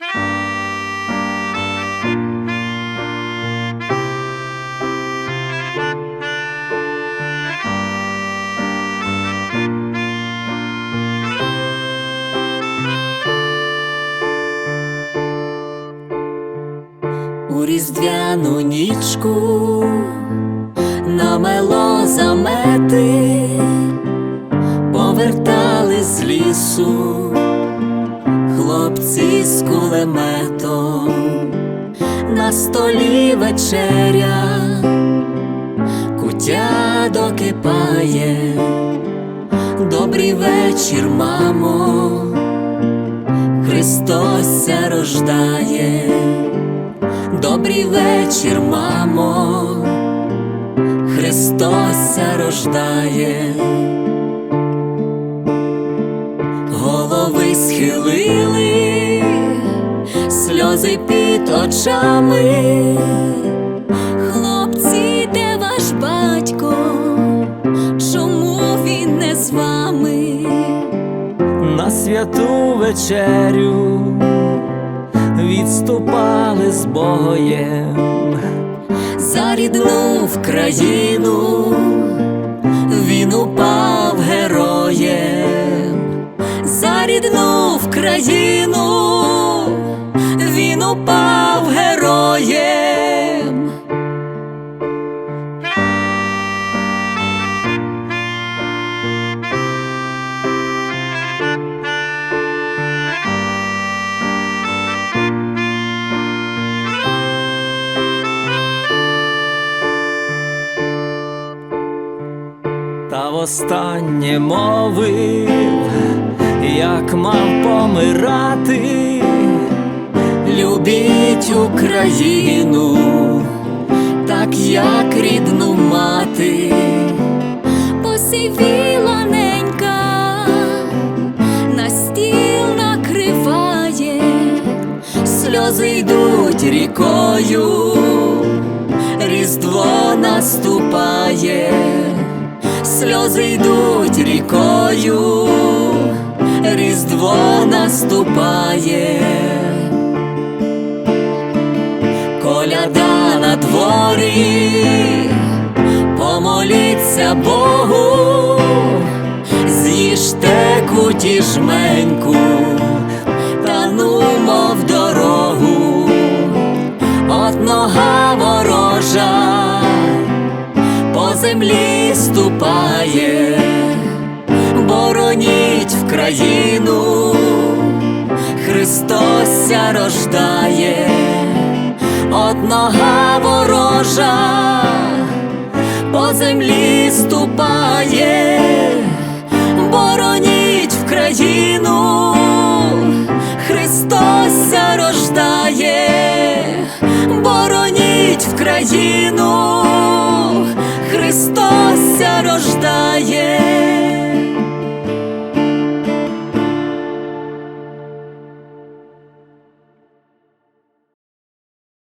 У різдвяну нічку намело замети, повертали з лісу хлопці з кулеметом, на столі вечеря, кутя докипає, добрий вечір, мамо, Христос ся рождає. Добрий вечір, мамо, Христос ся рождає, голови схилили, сльози під очами. Хлопці, де ваш батько? Чому він не з вами? на святу вечерю відступали з боєм, за рідну країну він упав героєм, за рідну країну упав героєм. та востаннє мовив, як мав помирати, Любіть Україну, так як рідну мати, посивіла ненька, на стіл накриває, сльози йдуть рікою, Різдво наступає, сльози йдуть рікою, Різдво наступає. Коляда на дворі, помоліться Богу, з'їжте куті жменьку, та нумо в дорогу, от нога ворожа по землі ступає, бороніть в країну, Христос рождає от нога ворожа. По землі ступає, бороніть в країну, Христос рождає, бороніть в